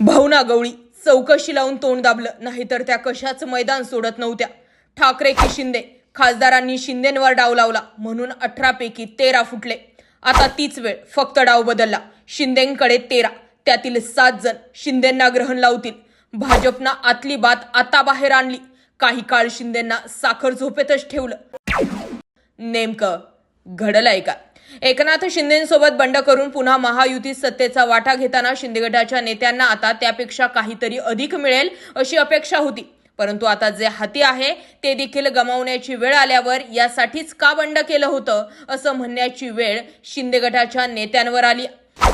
भावना गवळी चौकशी लावून तोंड दाबलं. नाहीतर त्या कशाच मैदान सोडत नव्हत्या. ठाकरे की शिंदे? खासदारांनी शिंदेंवर डाव लावला. म्हणून अठरापैकी तेरा फुटले. आता तीच वेळ. फक्त डाव बदलला. शिंदेंकडे तेरा. त्यातील सात जण शिंदेंना ग्रहण लावतील. भाजपनं आतली बात आता बाहेर आणली. काही काळ शिंदेंना साखर झोपेतच ठेवलं. नेमकं घडलंय का? एकनाथ शिंदेसोबत बंड करून पुन्हा महायुतीत सत्तेचा वाटा घेताना शिंदे गटाच्या नेत्यांना आता त्यापेक्षा काहीतरी अधिक मिळेल अशी अपेक्षा होती. परंतु आता जे हाती आहे ते देखील गमावण्याची वेळ आल्यावर यासाठीच का बंड केलं होतं असं म्हणण्याची वेळ शिंदे गटाच्या नेत्यांवर आली.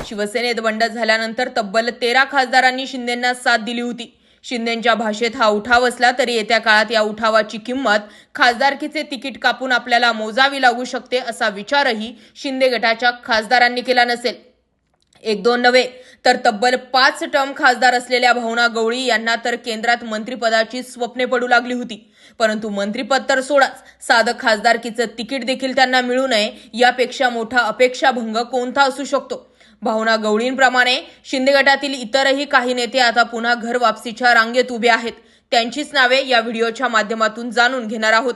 शिवसेनेत बंड झाल्यानंतर तब्बल तेरा खासदारांनी शिंदेंना साथ दिली होती. शिंदेंच्या भाषेत हा उठाव असला तरी येत्या काळात या उठावाची किंमत खासदारकीचे तिकीट कापून आपल्याला मोजावी लागू शकते असा विचारही शिंदे गटाच्या खासदारांनी केला नसेल. एक दोन नव्हे तर तब्बल पाच टर्म खासदार असलेल्या भावना गवळी यांना तर केंद्रात मंत्रिपदाची स्वप्ने पडू लागली होती. परंतु मंत्रिपद तर सोडाच. साधं खासदारकीचं तिकीट देखील त्यांना मिळू नये यापेक्षा मोठा अपेक्षाभंग कोणता असू शकतो? भावना गवळींप्रमाणे शिंदे गटातील इतरही काही नेते आता पुन्हा घर वापसीच्या रांगेत उभे आहेत. त्यांचीच नावे या व्हिडिओच्या माध्यमातून जाणून घेणार आहोत.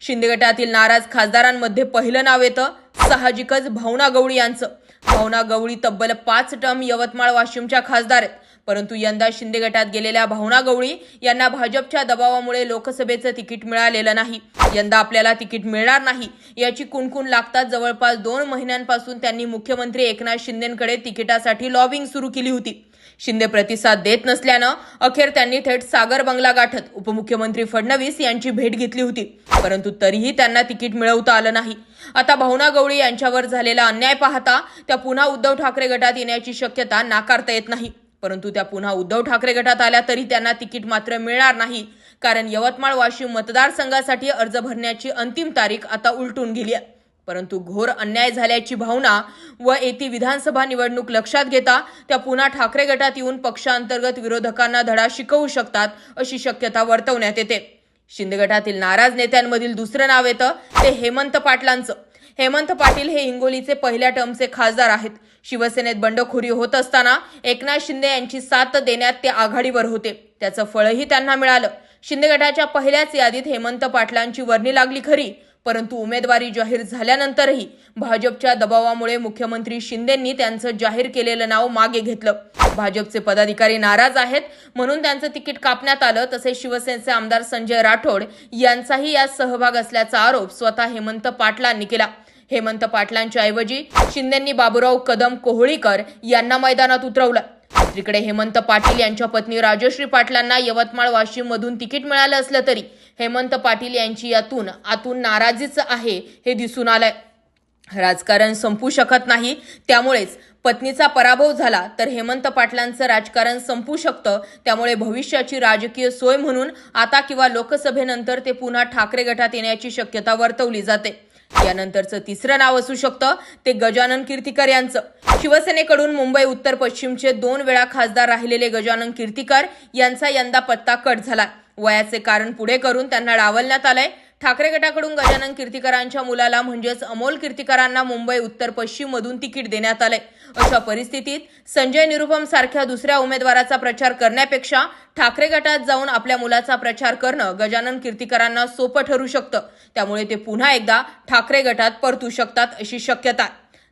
शिंदे गटातील नाराज खासदारांमध्ये पहिलं नाव येतं साहजिकच भावना गवळी यांचं. भावना गवळी तब्बल पाच टर्म यवतमाळ वाशिमच्या खासदार आहेत. परंतु यंदा शिंदे गटात गेलेल्या भावना गवळी यांना भाजपच्या दबावामुळे लोकसभेचं तिकीट मिळालेलं नाही. यंदा आपल्याला तिकीट मिळणार नाही याची कुणकुण लागताच जवळपास दोन महिन्यांपासून त्यांनी मुख्यमंत्री एकनाथ शिंदेकडे तिकिटासाठी लॉबिंग सुरू केली होती. शिंदे प्रतिसाद देत नसल्यानं अखेर त्यांनी थेट सागर बंगला गाठत उपमुख्यमंत्री फडणवीस यांची भेट घेतली होती. परंतु तरीही त्यांना तिकीट मिळवता आलं नाही. आता भावना गवळी यांच्यावर झालेला अन्याय पाहता त्या पुन्हा उद्धव ठाकरे गटात येण्याची शक्यता नाकारता येत नाही. परंतु त्या पुन्हा उद्धव ठाकरे गटात आल्या तरी त्यांना तिकीट मात्र मिळणार नाही. कारण यवतमाळ वाशिम मतदारसंघासाठी अर्ज भरण्याची अंतिम तारीख आता उलटून गेली आहे. परंतु घोर अन्याय झाल्याची भावना व येथे विधानसभा निवडणूक लक्षात घेता त्या पुन्हा ठाकरे गटात येऊन पक्षांतर्गत विरोधकांना धडा शिकवू शकतात अशी शक्यता वर्तवण्यात येते. शिंदे गटातील नाराज नेत्यांमधील दुसरं नाव येतं ते हेमंत पाटलांचं. हेमंत पाटील हे हिंगोलीचे पहिल्या टर्मचे खासदार आहेत. शिवसेनेत बंडखोरी होत असताना एकनाथ शिंदे यांची साथ देण्यात ते आघाडीवर होते. त्याचं फळही त्यांना मिळालं. शिंदे गटाच्या पहिल्याच यादीत हेमंत पाटलांची वर्णी लागली खरी परंतु उमेदवारी जाहीर झाल्यानंतरही भाजपच्या दबावामुळे मुख्यमंत्री शिंदेंनी त्यांचं जाहीर केलेलं नाव मागे घेतलं. भाजपचे पदाधिकारी नाराज आहेत म्हणून त्यांचं तिकीट कापण्यात आलं. तसेच शिवसेनेचे आमदार संजय राठोड यांचाही यात सहभाग असल्याचा आरोप स्वतः हेमंत पाटलांनी केला. हेमंत पाटलांच्या ऐवजी शिंदेंनी बाबुराव कदम कोहळीकर यांना मैदानात उतरवलं. तिकडे हेमंत पाटील यांच्या पत्नी राजश्री पाटलांना यवतमाळ वाशिम मधून तिकीट मिळालं असलं तरी हेमंत पाटील यांची यातून आतून नाराजीच आहे हे दिसून आलंय. राजकारण संपू शकत नाही त्यामुळेच पत्नीचा पराभव झाला तर हेमंत पाटलांचं राजकारण संपू शकतं त्यामुळे भविष्याची राजकीय सोय म्हणून आता किंवा लोकसभेनंतर ते पुन्हा ठाकरे गटात येण्याची शक्यता वर्तवली जाते. यानंतरचं तिसरं नाव असू शकतं ते गजानन कीर्तिकर यांचं. शिवसेनेकडून मुंबई उत्तर पश्चिमचे दोन वेळा खासदार राहिलेले गजानन कीर्तिकर यांचा यंदा पत्ता कट झाला वयाचे कारण पुढे करून त्यांना डावलण्यात आलंय. ठाकरे गटाकडून गजानन कीर्तिकरांच्या मुलाला म्हणजेच अमोल कीर्तिकरांना मुंबई उत्तर पश्चिम मधून तिकीट देण्यात आलंय. अशा परिस्थितीत संजय निरुपम सारख्या दुसऱ्या उमेदवाराचा प्रचार करण्यापेक्षा ठाकरे गटात जाऊन आपल्या मुलाचा प्रचार करणं गजानन कीर्तिकरांना सोपं ठरू शकतं. त्यामुळे ते पुन्हा एकदा ठाकरे गटात परतू शकतात अशी शक्यता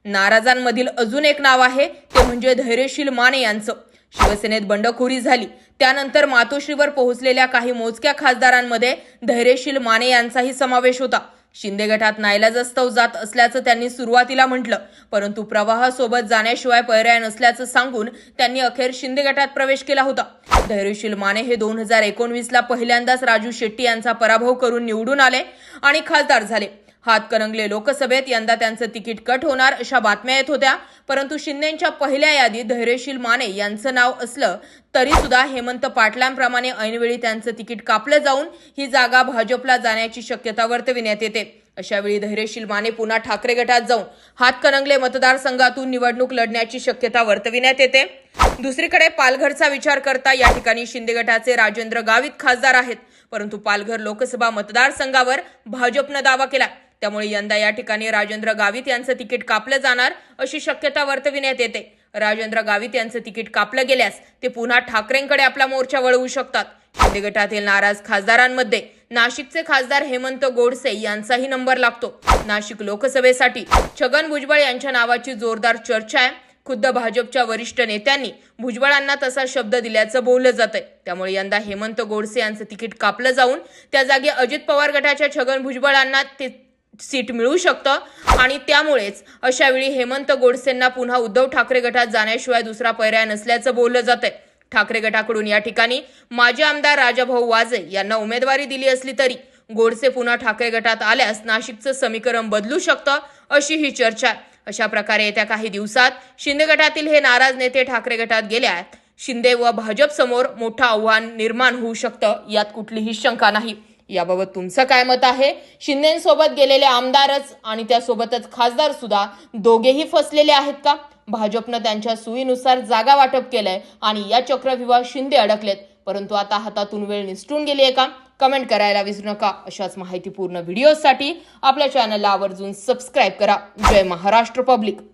नाराजांमधील अजून एक नाव आहे ते म्हणजे धैर्यशील माने यांचं. शिवसेनेत बंडखोरी झाली. त्यानंतर मातोश्रीवर पोहोचलेल्या काही मोजक्या खासदारांमध्ये धैर्यशील माने यांचाही समावेश होता. शिंदे गटात नाईलाजस्तव जात असल्याचं त्यांनी सुरुवातीला म्हटलं. परंतु प्रवाहासोबत जाण्याशिवाय पर्याय नसल्याचं सांगून त्यांनी अखेर शिंदे गटात प्रवेश केला होता. धैर्यशील माने हे दोन हजार एकोणवीसला पहिल्यांदाच राजू शेट्टी यांचा पराभव करून निवडून आले आणि खासदार झाले. हातकरंगले लोकसभेत यंदा त्यांचं तिकीट कट होणार अशा बातम्या येत होत्या. परंतु शिंदेच्या पहिल्या यादीत धैर्यशील माने यांचं नाव असलं तरी सुद्धा हेमंत पाटलांप्रमाणे ऐनवेळी त्यांचं तिकीट कापलं जाऊन ही जागा भाजपला जाण्याची शक्यता वर्तविण्यात येते. अशावेळी धैर्यशील माने पुन्हा ठाकरे गटात जाऊन हातकणंगले मतदारसंघातून निवडणूक लढण्याची शक्यता वर्तविण्यात येते. दुसरीकडे पालघरचा विचार करता या ठिकाणी शिंदे गटाचे राजेंद्र गावित खासदार आहेत. परंतु पालघर लोकसभा मतदारसंघावर भाजपनं दावा केला त्यामुळे यंदा या ठिकाणी राजेंद्र गावित यांचं तिकीट कापलं जाणार अशी शक्यता वर्तविण्यात येते. राजेंद्र गावित यांचं तिकीट कापलं गेल्यास ते पुन्हा ठाकरेंकडे आपला मोर्चा वळवू शकतात. शिंदे गटातील नाराज खासदारांमध्ये नाशिकचे खासदार हेमंत गोडसे यांचाही नंबर लागतो. नाशिक लोकसभेसाठी छगन भुजबळ यांच्या नावाची जोरदार चर्चा आहे. खुद्द भाजपच्या वरिष्ठ नेत्यांनी भुजबळांना तसा शब्द दिल्याचं बोललं जातंय. त्यामुळे यंदा हेमंत गोडसे यांचं तिकीट कापलं जाऊन त्या जागी अजित पवार गटाच्या छगन भुजबळांना ते सीट मिळू शकतं. आणि त्यामुळेच अशावेळी हेमंत गोडसेंना पुन्हा उद्धव ठाकरे गटात जाण्याशिवाय दुसरा पर्याय नसल्याचं बोललं जातंय. ठाकरे गटाकडून या ठिकाणी माजी आमदार राजाभाऊ वाजे यांना उमेदवारी दिली असली तरी गोडसे पुन्हा ठाकरे गटात आल्यास नाशिकचं समीकरण बदलू शकतं अशी ही चर्चा आहे. अशा प्रकारे येत्या काही दिवसात शिंदे गटातील हे नाराज नेते ठाकरे गटात गेल्यात शिंदे व भाजप समोर मोठं आव्हान निर्माण होऊ शकतं यात कुठलीही शंका नाही. याबाबत तुमचं काय मत आहे? शिंदेसोबत गेलेले आमदारच आणि त्यासोबतच खासदार सुद्धा दोघेही फसलेले आहेत का? भाजपनं त्यांच्या सुईनुसार जागा वाटप केलंय आणि या चक्रव्यूहात शिंदे अडकलेत. परंतु आता हातातून वेळ निसटून गेली आहे का? कमेंट करायला विसरू नका. अशाच माहितीपूर्ण व्हिडिओसाठी आपल्या चॅनलला आवर्जून सबस्क्राईब करा. जय महाराष्ट्र पब्लिक.